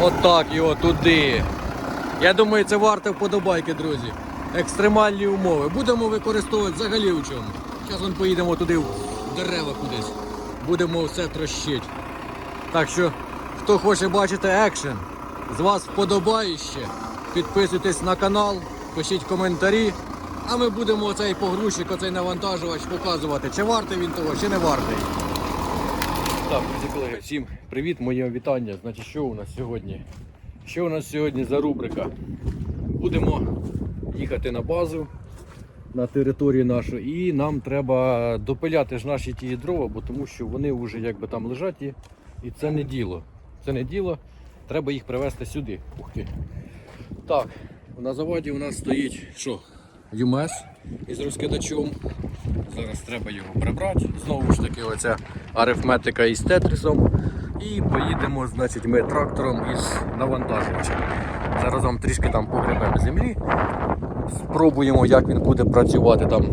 Отак його туди. Я думаю, це варто вподобайки, друзі. Екстремальні умови. Будемо використовувати взагалі у чому. Зараз вон поїдемо туди в дерева кудись. Будемо все трощити. Так що, хто хоче бачити екшен, з вас вподобаєще. Підписуйтесь на канал, пишіть коментарі. А ми будемо оцей погрузчик, оцей навантажувач показувати, чи вартий він того, чи не вартий. Так, друзі колеги, всім привіт, моє вітання. Значить, що у нас сьогодні? Що у нас сьогодні за рубрика? Будемо їхати на базу на територію нашу, і нам треба допиляти ж наші ті дрова, бо тому що вони вже якби там лежать і, і це не діло. Це не діло. Треба їх привезти сюди. Ух ти. Так, на заводі у нас стоїть що? ЮМЕС із розкидачом. Зараз треба його прибрати. Знову ж таки, оця арифметика із тетрисом. І поїдемо, значить, ми трактором із навантажувачем. Зараз вам трішки там погребемо землі. Спробуємо, як він буде працювати там.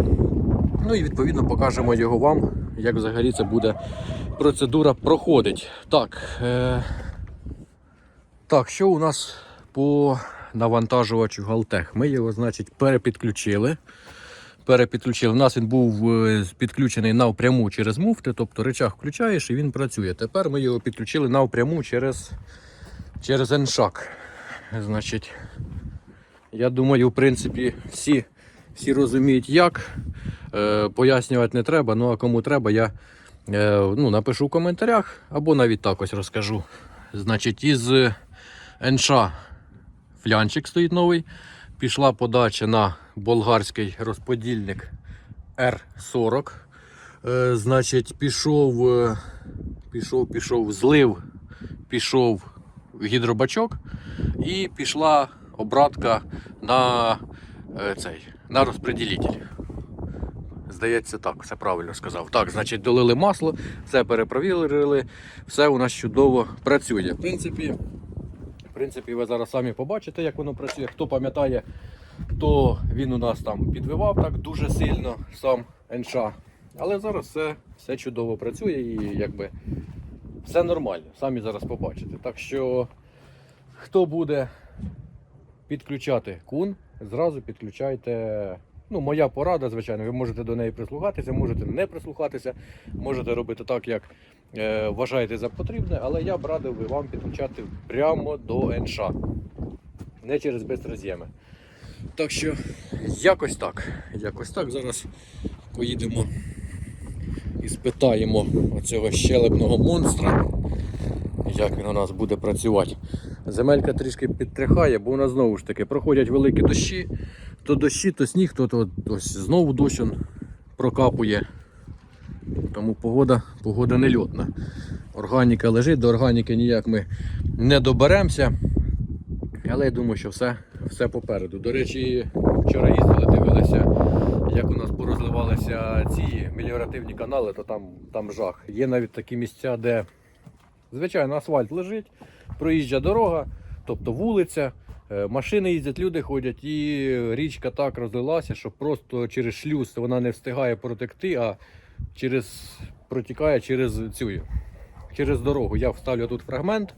Ну і відповідно покажемо його вам, як взагалі це буде процедура проходить. Так, е... так, що у нас по навантажувачу Галтех? Ми його, значить, перепідключили. Перепідключили. У нас він був е, підключений навпряму через муфти, тобто речах включаєш і він працює. Тепер ми його підключили навпряму через, через Еншак. Значить, я думаю, в принципі, всі, всі розуміють, як. Е, пояснювати не треба. Ну а кому треба, я е, ну, напишу в коментарях або навіть так ось розкажу. Значить, із НШ флянчик стоїть новий. Пішла подача на болгарський розподільник R40. Е, значить, пішов, е, пішов, пішов злив, пішов гідробачок і пішла обратка на е, цей, на розподілитель. Здається, так, все правильно сказав. Так, значить, долили масло, все перепровірили, все у нас чудово працює. В принципі, в принципі, ви зараз самі побачите, як воно працює. Хто пам'ятає, то він у нас там підвивав так дуже сильно сам НШ. Але зараз все, все чудово працює і якби все нормально. Самі зараз побачите. Так що, хто буде підключати кун, зразу підключайте. Ну, моя порада, звичайно, ви можете до неї прислухатися, можете не прислухатися, можете робити так, як е, вважаєте за потрібне, але я б радив би вам підключати прямо до НШ, не через безроз'єми. Так що, якось так. Якось так. Зараз поїдемо і спитаємо оцього щелепного монстра, як він у нас буде працювати. Земелька трішки підтряхає, бо у нас знову ж таки проходять великі дощі. То дощі, то сніг, то, то ось знову дощ прокапує. Тому погода, погода нельотна. Органіка лежить, до органіки ніяк ми не доберемося. Але я думаю, що все, все попереду. До речі, вчора їздили, дивилися, як у нас порозливалися ці меліоративні канали, то там, там жах. Є навіть такі місця, де звичайно асфальт лежить, проїжджа дорога, тобто вулиця. Е, Машини їздять, люди ходять, і річка так розлилася, що просто через шлюз вона не встигає протекти, а через, протікає через цю через дорогу. Я вставлю тут фрагмент,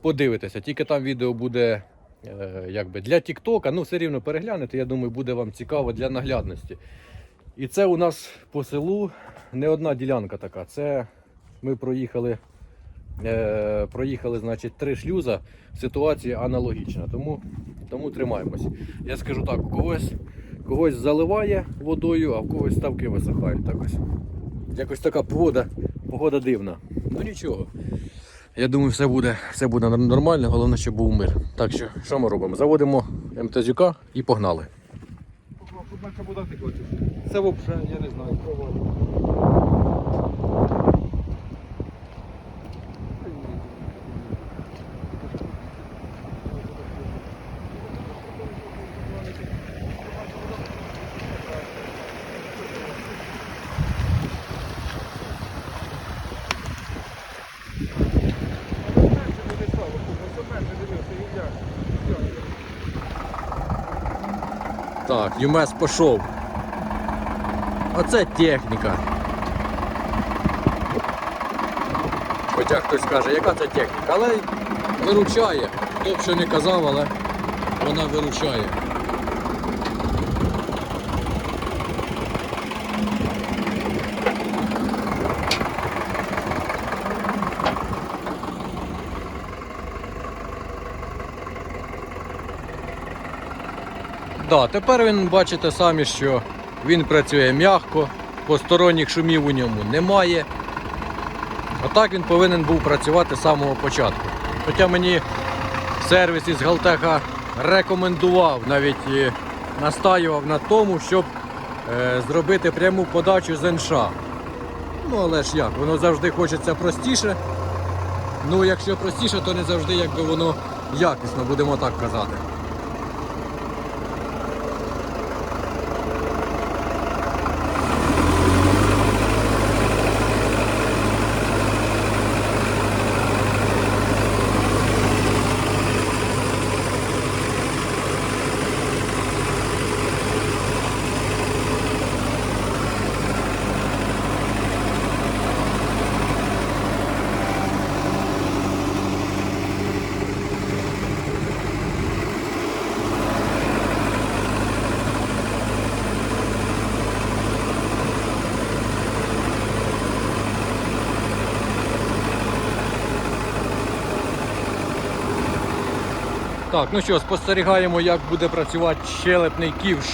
подивитися. Тільки там відео буде е, якби для Тіктока, ну все рівно переглянете, я думаю, буде вам цікаво для наглядності. І це у нас по селу не одна ділянка така. Це ми проїхали е, проїхали значить, три шлюза, ситуація аналогічна. Тому, тому тримаємось. Я скажу так, у когось, когось заливає водою, а в когось ставки висихають. Так ось. Якось така погода, погода дивна. Ну нічого. Я думаю, все буде, все буде нормально, головне, щоб був мир. Так що, що ми робимо? Заводимо МТЗюка і погнали. Це взагалі, я не знаю, кого. Так, ЮМЕС пішов. Оце техніка. Хоча хтось скаже, яка це техніка, але виручає. Хто б що не казав, але вона виручає. Да, тепер він бачите самі, що він працює м'яко, посторонніх шумів у ньому немає. Отак він повинен був працювати з самого початку. Хоча мені сервіс із Галтеха рекомендував, навіть настаював на тому, щоб е, зробити пряму подачу з НШ. Ну але ж як, воно завжди хочеться простіше. Ну, якщо простіше, то не завжди якби воно якісно, будемо так казати. Так, ну що, спостерігаємо, як буде працювати щелепний ківш.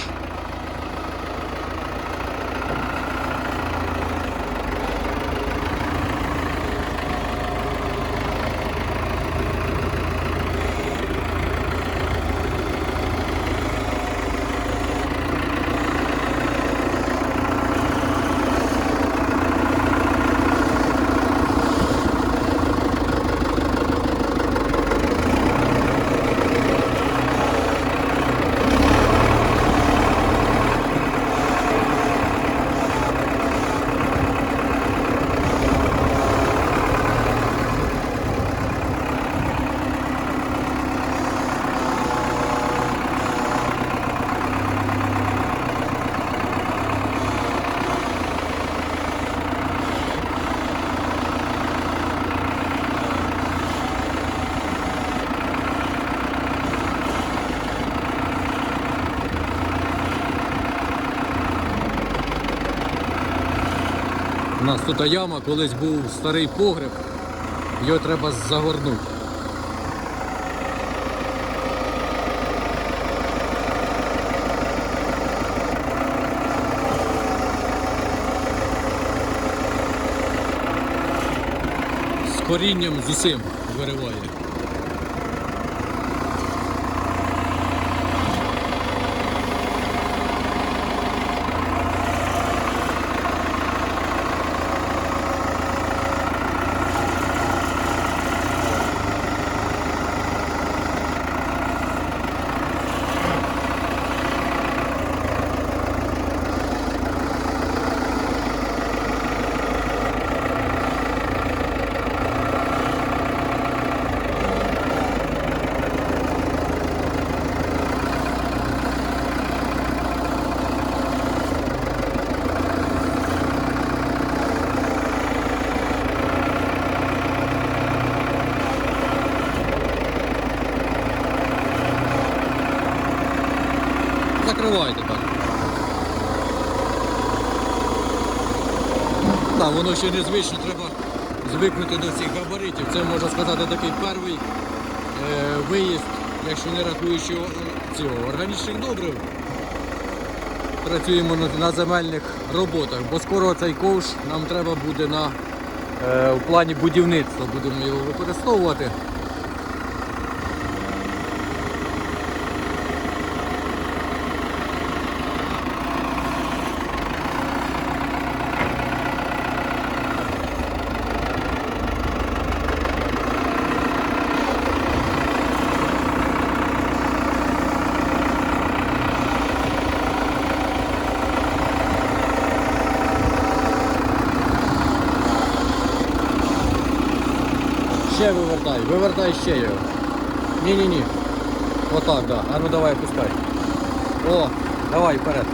У нас тут яма, колись був старий погреб, його треба загорнути. З корінням з усім вириває. Закривайте так. Так, воно ще незвично, треба звикнути до цих габаритів. Це можна сказати такий перший е, виїзд, якщо не рахуючи цього, органічних добрив. Працюємо на земельних роботах, бо скоро цей ковш нам треба буде на, е, в плані будівництва, будемо його використовувати. ще є. Ні-ні-ні. Отак, да. А ну давай пускай. О, давай вперед.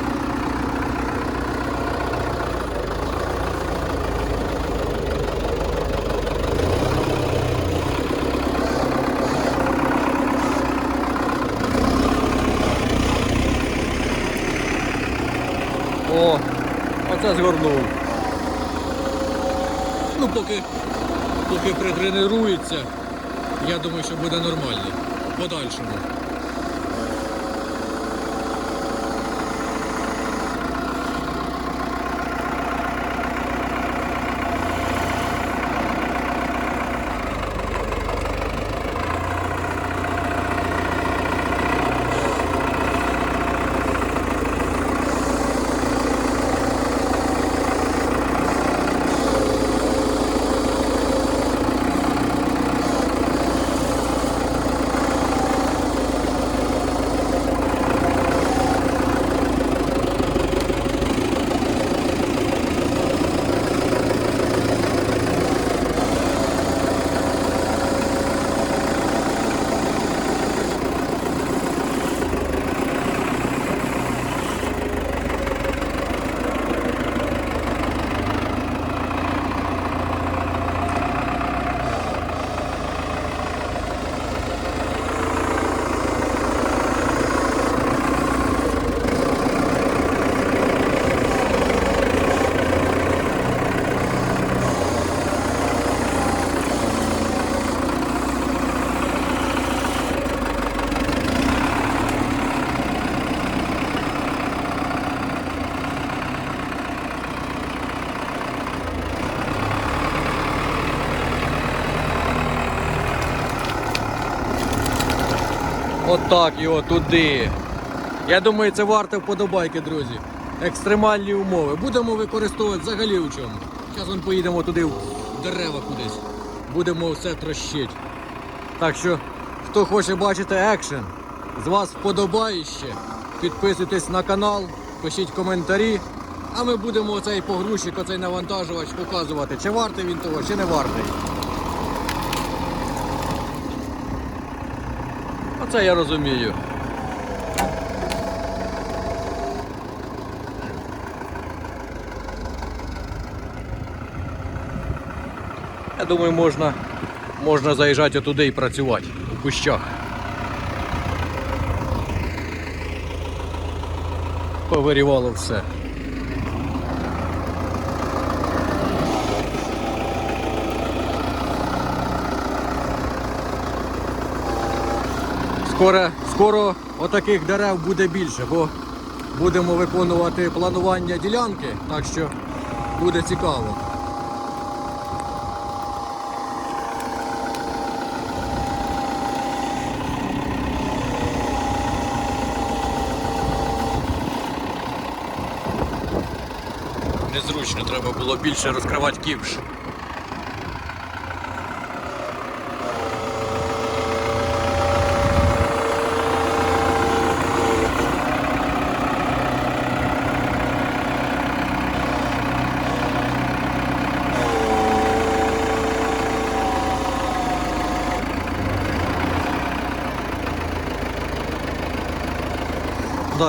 О, оце згорнув. Ну поки поки притренується я думаю, що буде нормально. Подальшому. Отак його туди. Я думаю, це варто вподобайки, друзі. Екстремальні умови. Будемо використовувати взагалі у чому. Зараз вон поїдемо туди в дерева кудись. Будемо все трощити. Так що, хто хоче бачити екшен, з вас вподобаєще. Підписуйтесь на канал, пишіть коментарі. А ми будемо оцей погрузчик, оцей навантажувач показувати, чи вартий він того, чи не вартий. Оце я розумію. Я думаю, можна, можна заїжджати туди і працювати у кущах. Повирівало все. Скоро, скоро отаких дерев буде більше, бо будемо виконувати планування ділянки, так що буде цікаво. Незручно треба було більше розкривати ківш.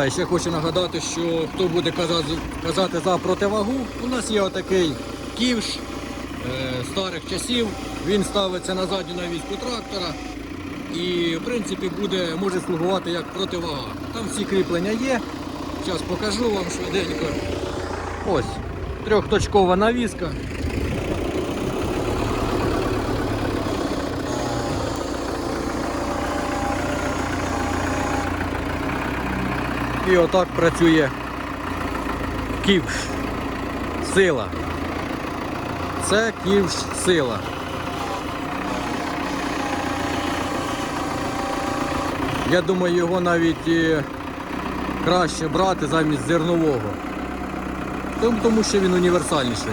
Да, і ще хочу нагадати, що хто буде казати, казати за противагу, у нас є отакий ківш е, старих часів. Він ставиться на задню навіску трактора і в принципі буде, може слугувати як противага. Там всі кріплення є. Зараз покажу вам швиденько. Ось, трьохточкова навіска. І отак працює ківш. Сила. Це ківш сила. Я думаю, його навіть краще брати замість зернового. Тому що він універсальніший.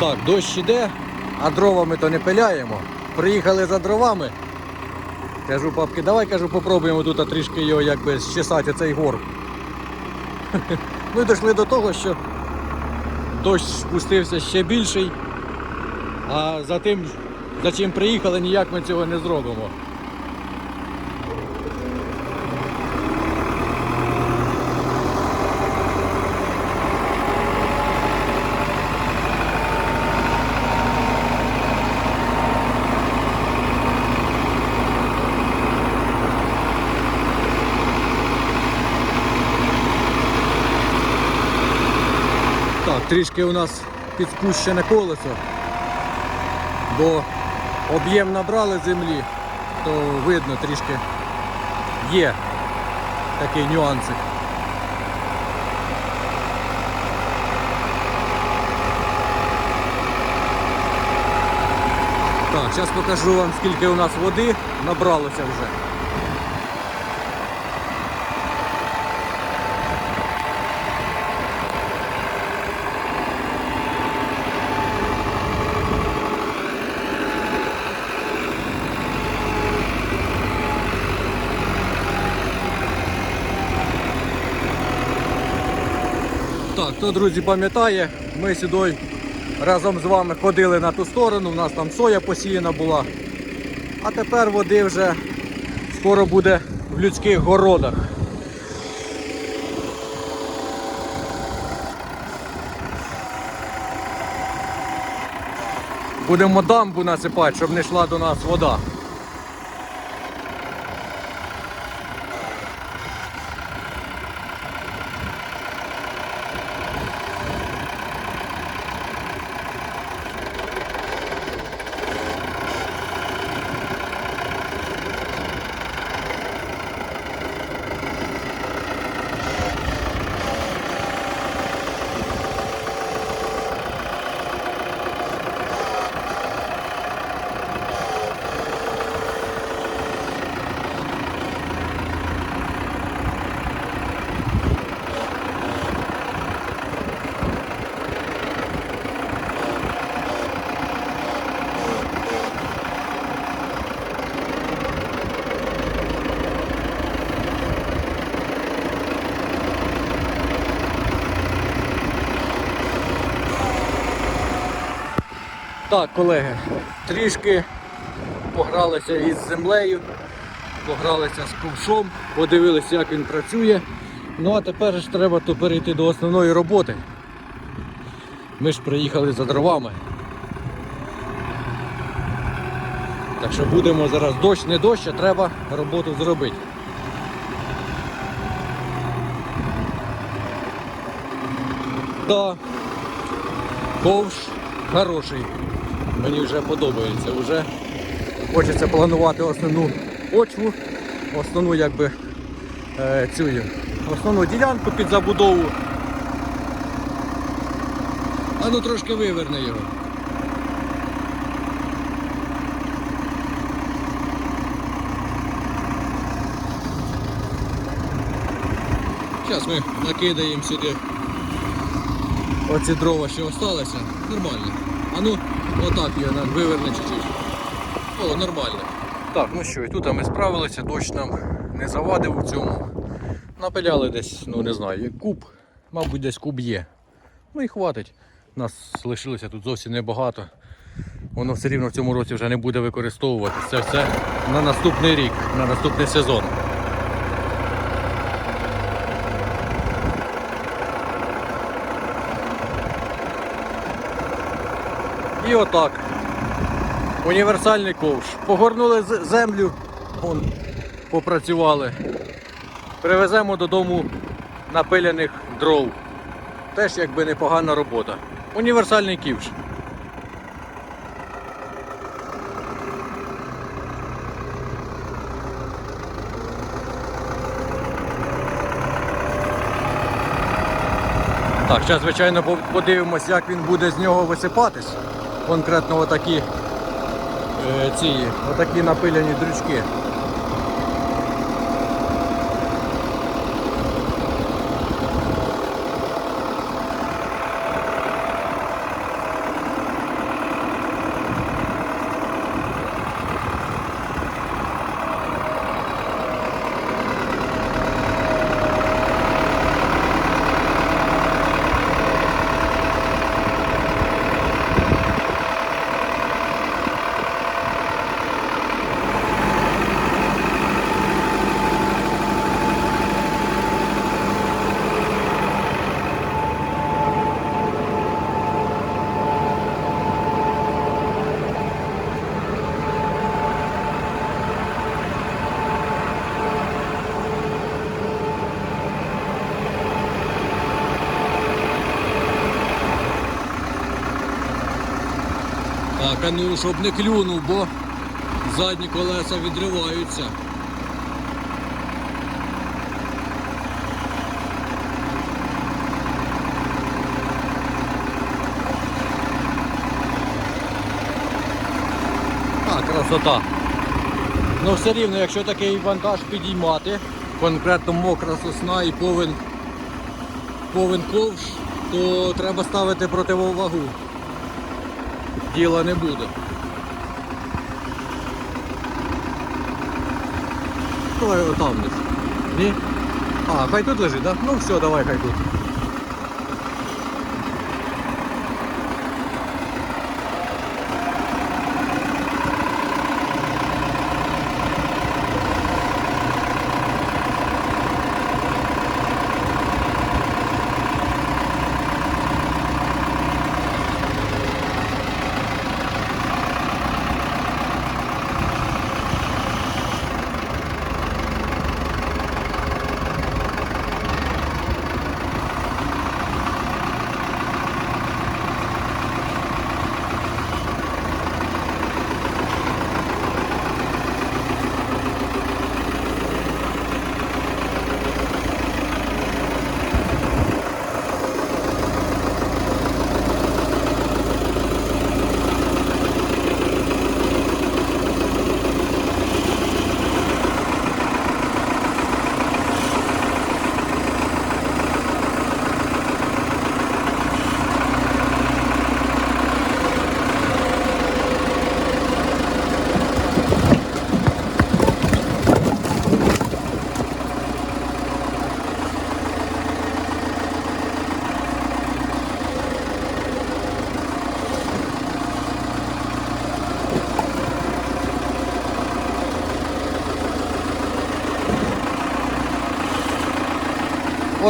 Так, дощ іде, а дрова ми то не пиляємо. Приїхали за дровами. Кажу, папки, давай кажу, попробуємо тут трішки його якби щесати цей горб. Ми дійшли до того, що дощ спустився ще більший, а за тим, за чим приїхали, ніяк ми цього не зробимо. Трішки у нас підспущене колесо, бо об'єм набрали землі, то видно трішки є такий нюансик. Так, зараз покажу вам, скільки у нас води набралося вже. Так, хто, друзі, пам'ятає, ми сюди разом з вами ходили на ту сторону, у нас там соя посіяна була. А тепер води вже скоро буде в людських городах. Будемо дамбу насипати, щоб не йшла до нас вода. Так, колеги, трішки погралися із землею, погралися з ковшом, подивилися, як він працює. Ну а тепер ж треба то перейти до основної роботи. Ми ж приїхали за дровами. Так що будемо зараз дощ, не дощ, а треба роботу зробити. Да, ковш хороший. Мені вже подобається. Вже хочеться планувати основну почву, основну якби е, цю основну ділянку під забудову. А ну трошки виверни його. Зараз ми накидаємо сюди оці дрова, що залишилися. Нормально. А ну, отак нам виверне чуть-чуть. О, нормально. Так, ну що, і тут ми справилися, дощ нам не завадив у цьому. Напиляли десь, ну не знаю, куб, мабуть, десь куб є. Ну і хватить. Нас лишилося тут зовсім небагато. Воно все рівно в цьому році вже не буде використовуватися. Це все на наступний рік, на наступний сезон. І отак. Універсальний ковш. Погорнули землю, вон, попрацювали. Привеземо додому напиляних дров. Теж якби непогана робота. Універсальний ківш. Так, зараз, звичайно, подивимось, як він буде з нього висипатись. Конкретно отакі, е, ці, отакі напиляні дрючки. Так, ну, щоб не клюнув, бо задні колеса відриваються. А, красота. Ну все рівно, якщо такий вантаж підіймати, конкретно мокра сосна і повен, повен ковш, то треба ставити противовагу. Діла не буде. Отам десь. Ні? А, хай тут лежить, так? Да? Ну все, давай хай тут.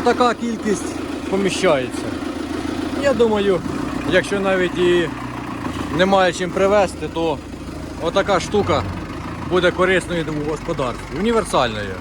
Отака кількість поміщається. Я думаю, якщо навіть і немає чим привезти, то отака штука буде корисною в господарстві. Універсальною.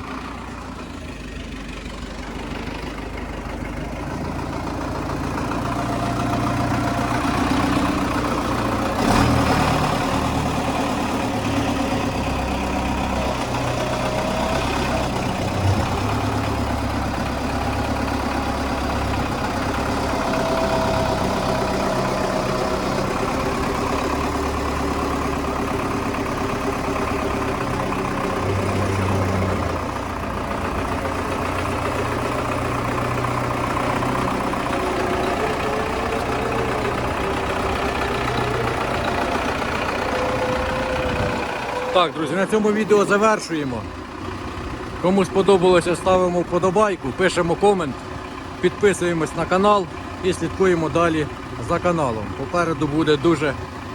Так, друзі, на цьому відео завершуємо. Кому сподобалося, ставимо вподобайку, пишемо комент, підписуємось на канал і слідкуємо далі за каналом. Попереду буде дуже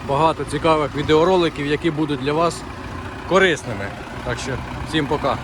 багато цікавих відеороликів, які будуть для вас корисними. Так що всім пока.